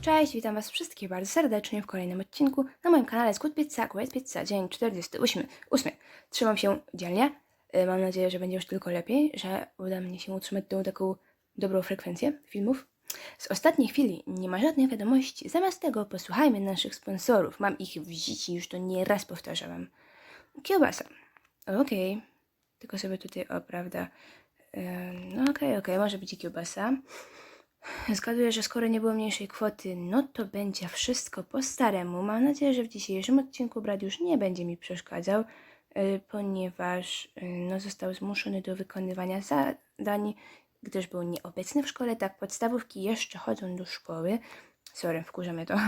Cześć, witam Was wszystkich bardzo serdecznie w kolejnym odcinku na moim kanale Squid Pizza, Great Pizza, dzień 48. 8. Trzymam się dzielnie. Y, Mam nadzieję, że będzie już tylko lepiej, że uda mnie się utrzymać tą taką dobrą frekwencję filmów. Z ostatniej chwili nie ma żadnej wiadomości. Zamiast tego posłuchajmy naszych sponsorów. Mam ich w życiu, już to nie raz powtarzałam. Kiełbasa. Okej. Tylko sobie tutaj, o, prawda. No okej, okej, może być kiełbasa. Zgaduję, że skoro nie było mniejszej kwoty, no to będzie wszystko po staremu. Mam nadzieję, że w dzisiejszym odcinku brat już nie będzie mi przeszkadzał, y, ponieważ y, no, został zmuszony do wykonywania zadań, gdyż był nieobecny w szkole. Tak, podstawówki jeszcze chodzą do szkoły. Sorry, wkurza mnie to.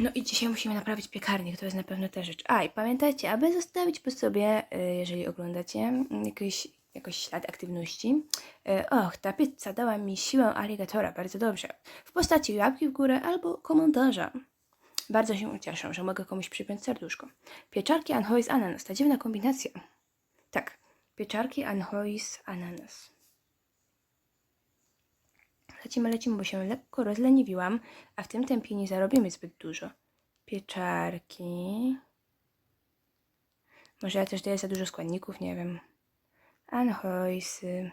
No i dzisiaj musimy naprawić piekarnik, to jest na pewno ta rzecz. A i pamiętajcie, aby zostawić po sobie, y, jeżeli oglądacie, mm, jakiś, jakoś ślad aktywności. y, Och, ta pizza dała mi siłę aligatora, bardzo dobrze. W postaci łapki w górę albo komentarza. Bardzo się cieszę, że mogę komuś przypiąć serduszko. Pieczarki anchois ananas, ta dziwna kombinacja. Tak, pieczarki anchois ananas. Lecimy, lecimy, bo się lekko rozleniwiłam, a w tym tempie nie zarobimy zbyt dużo. Pieczarki. Może ja też daję za dużo składników, nie wiem. Anchoisy.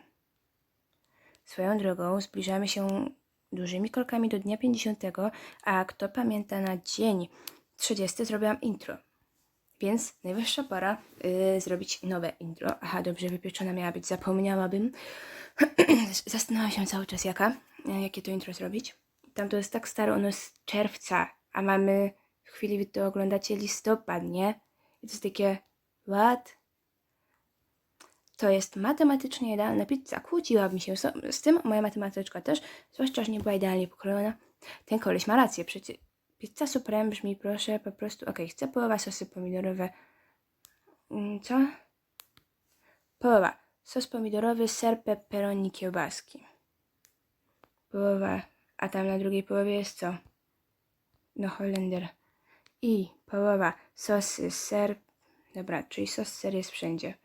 Swoją drogą zbliżamy się dużymi krokami do dnia 50, a kto pamięta na dzień 30 zrobiłam intro. Więc najwyższa pora y, zrobić nowe intro. Aha, dobrze wypieczona miała być, zapomniałabym. Zastanawiam się cały czas jaka, e, jakie to intro zrobić. Tam to jest tak stare, ono jest z czerwca, a mamy w chwili, gdy to oglądacie listopad, nie? I to jest takie, what? To jest matematycznie idealna pizza. Kłóciłabym się z, tym, moja matematyczka też, zwłaszcza, że nie była idealnie pokrojona. Ten koleś ma rację, przecież pizza supreme brzmi, proszę, po prostu, okej, chcę połowa sosy pomidorowe. Mm, Co? Połowa. Sos pomidorowy, ser, pepperoni, kiełbaski. Połowa. A tam na drugiej połowie jest co? No, Holender. I połowa sosy, ser. Dobra, czyli sos, ser jest wszędzie.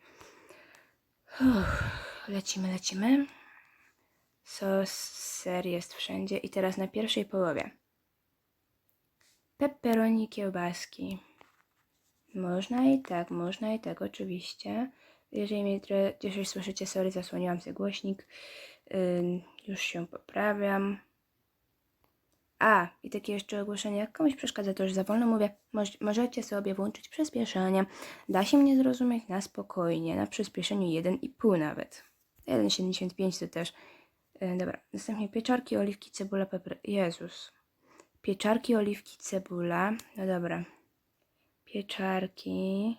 Lecimy, lecimy. Sos, ser jest wszędzie. I teraz na pierwszej połowie. Pepperoni, kiełbaski. Można i tak, można i tak, oczywiście. Jeżeli mnie trochę już słyszycie, sorry, zasłoniłam sobie głośnik. Ym, już się poprawiam. A, i takie jeszcze ogłoszenie, jak komuś przeszkadza to, że za wolno mówię, moż, możecie sobie włączyć przyspieszenie. Da się mnie zrozumieć na spokojnie, na przyspieszeniu 1,5 nawet. 1,75 to też. Yy, dobra, następnie pieczarki, oliwki, cebula, peper. Jezus. Pieczarki, oliwki, cebula. No dobra. Pieczarki,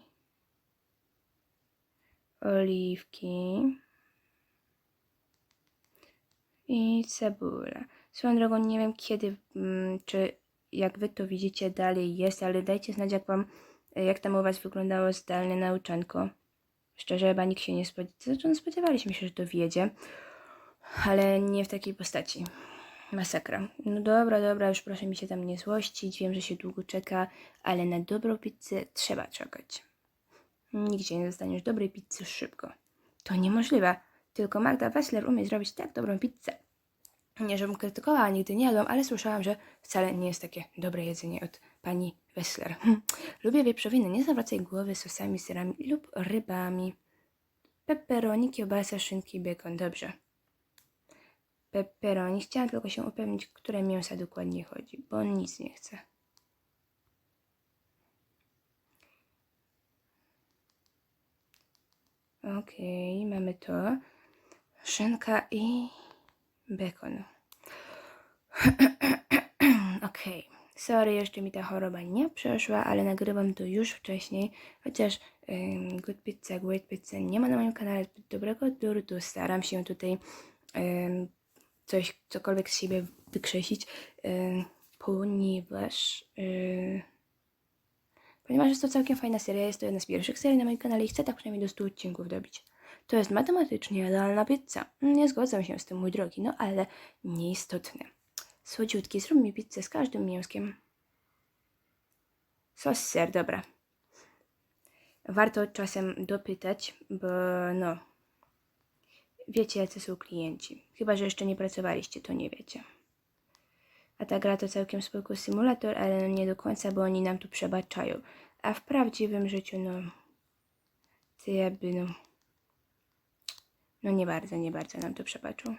oliwki i cebula. Swoją drogą nie wiem kiedy, mm, czy jak wy to widzicie dalej jest, ale dajcie znać jak wam, jak tam u was wyglądało zdalne nauczanko. Szczerze chyba nikt się nie spodziewał, spodziewaliśmy się, że to wiedzie, ale nie w takiej postaci. Masakra. No dobra, dobra, już proszę mi się tam nie złościć, wiem, że się długo czeka, ale na dobrą pizzę trzeba czekać. Nigdzie nie dostaniesz dobrej pizzy szybko. To niemożliwe. Tylko Magda Wessler umie zrobić tak dobrą pizzę. Nie, żebym krytykowała, nigdy nie jadłam, ale słyszałam, że wcale nie jest takie dobre jedzenie od pani Wessler. Lubię wieprzowiny, nie zawracaj głowy sosami, serami lub rybami. Pepperoni, kiełbasa, szynki i bekon. Dobrze. Pepperoni. Chciałam tylko się upewnić, które mięsa dokładnie chodzi, bo on nic nie chce. Okej, mamy to. Szynka i bekon. Okej. Sorry, jeszcze mi ta choroba nie przeszła, ale nagrywam to już wcześniej, chociaż ym, Good Pizza, Great Pizza nie ma na moim kanale zbyt dobrego to staram się tutaj ym, coś, cokolwiek z siebie wykrzesić, ym, ponieważ yy, Ponieważ jest to całkiem fajna seria, jest to jedna z pierwszych serii na moim kanale i chcę tak przynajmniej do 100 odcinków dobić. To jest matematycznie jadalna pizza. Nie zgadzam się z tym, mój drogi, no ale nieistotne. Słodziutki, zrób mi pizzę z każdym mięskiem. Sos ser, dobra. Warto czasem dopytać, bo no... Wiecie, jacy są klienci. Chyba, że jeszcze nie pracowaliście, to nie wiecie. A ta gra to całkiem spoko symulator, ale nie do końca, bo oni nam tu przebaczają. A w prawdziwym życiu, no... To jakby, no... No nie bardzo, nie bardzo nam to przebaczą.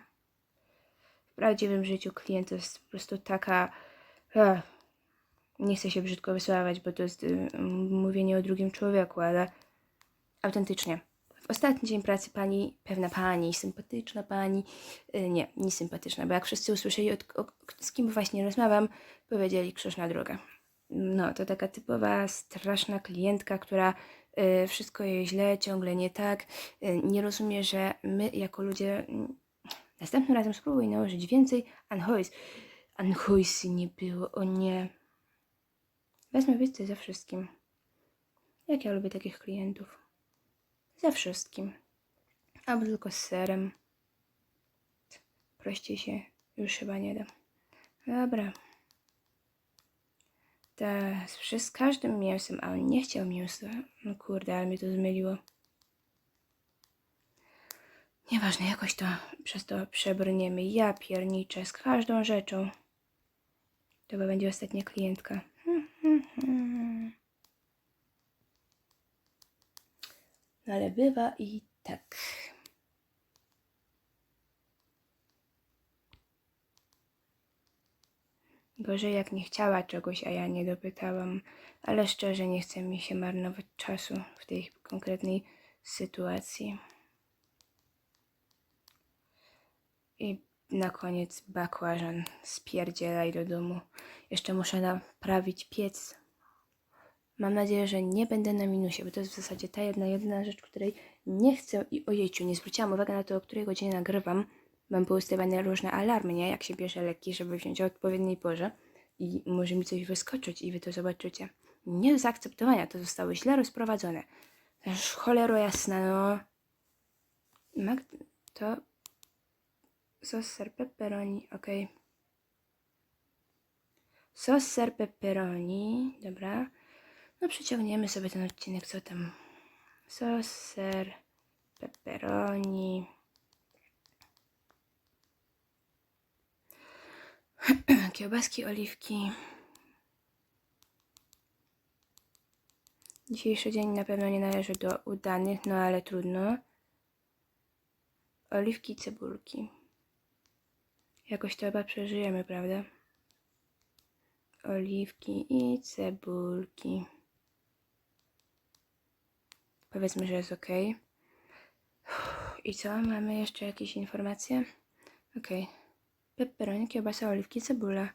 W prawdziwym życiu klient to jest po prostu taka... Ech, nie chcę się brzydko wysławać, bo to jest y, mówienie o drugim człowieku, ale autentycznie. W ostatni dzień pracy pani, pewna pani, sympatyczna pani, y, nie, nie sympatyczna, bo jak wszyscy usłyszeli, od, o, z kim właśnie rozmawiam, powiedzieli krzyż na drogę. No, to taka typowa, straszna klientka, która wszystko jej źle, ciągle nie tak, y, nie rozumie, że my jako ludzie, mm, następnym razem spróbuj nałożyć więcej anchois. Anchoisy nie było, o nie. Wezmę wiedzę ze wszystkim. Jak ja lubię takich klientów. Ze wszystkim. Albo tylko z serem. Prościej się już chyba nie da. Dobra. Z, każdym mięsem, a on nie chciał mięsa. No kurde, ale mnie to zmyliło. Nieważne, jakoś to przez to przebrniemy. Ja pierniczę z każdą rzeczą. To chyba będzie ostatnia klientka. No ale bywa i tak. Gorzej jak nie chciała czegoś, a ja nie dopytałam, ale szczerze nie chce mi się marnować czasu w tej konkretnej sytuacji. I na koniec bakłażan spierdzielaj do domu. Jeszcze muszę naprawić piec. Mam nadzieję, że nie będę na minusie, bo to jest w zasadzie ta jedna, rzecz, której nie chcę i ojejciu, nie zwróciłam uwagi na to, o której godzinie nagrywam. Mam poustawiane różne alarmy, nie? Jak się bierze leki, żeby wziąć o odpowiedniej porze i może mi coś wyskoczyć i wy to zobaczycie. Nie do zaakceptowania, to zostało źle rozprowadzone. Aż cholero jasna, no. Mag... To... Sos ser pepperoni, okej. Sos ser pepperoni, dobra. No przeciągniemy sobie ten odcinek, co tam. Sos, ser, pepperoni. Kiełbaski, oliwki. Dzisiejszy dzień na pewno nie należy do udanych, no ale trudno. Oliwki, cebulki. Jakoś to chyba przeżyjemy, prawda? Oliwki i cebulki. Powiedzmy, że jest ok. I co? Mamy jeszcze jakieś informacje? Ok. Pepperoni, kiełbasa, oliwki, cebula.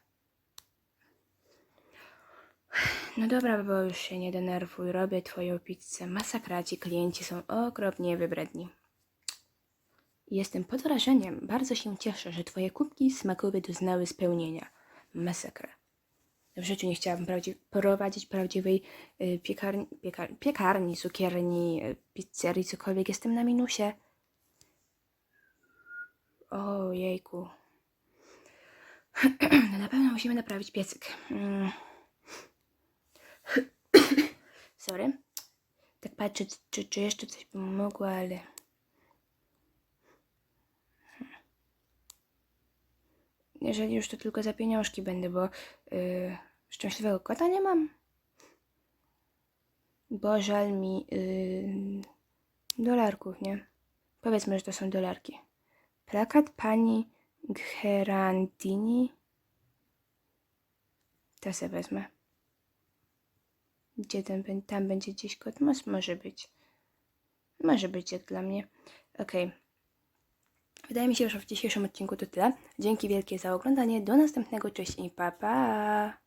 No dobra, bo już się nie denerwuj. Robię twoją pizzę. Masakra, ci klienci są okropnie wybredni. Jestem pod wrażeniem. Bardzo się cieszę, że twoje kubki smakowe doznały spełnienia. Masakra. W życiu nie chciałabym prowadzić prawdziwej y, piekarni, piekar, piekarni, cukierni, y, pizzerii, cokolwiek. Jestem na minusie. O jejku. No na pewno musimy naprawić piecyk. Mm. Sorry. Tak patrzę, czy, czy jeszcze coś by mogło, ale... Jeżeli już to tylko za pieniążki będę, bo yy, szczęśliwego kota nie mam. Bo żal mi yy, dolarków, nie? Powiedzmy, że to są dolarki. Plakat pani Gherandini. To se wezmę. Gdzie ten, tam będzie gdzieś kod? Może, być. Może być jak dla mnie. Okej. Wydaje mi się, że w dzisiejszym odcinku to tyle. Dzięki wielkie za oglądanie. Do następnego. Cześć i pa pa!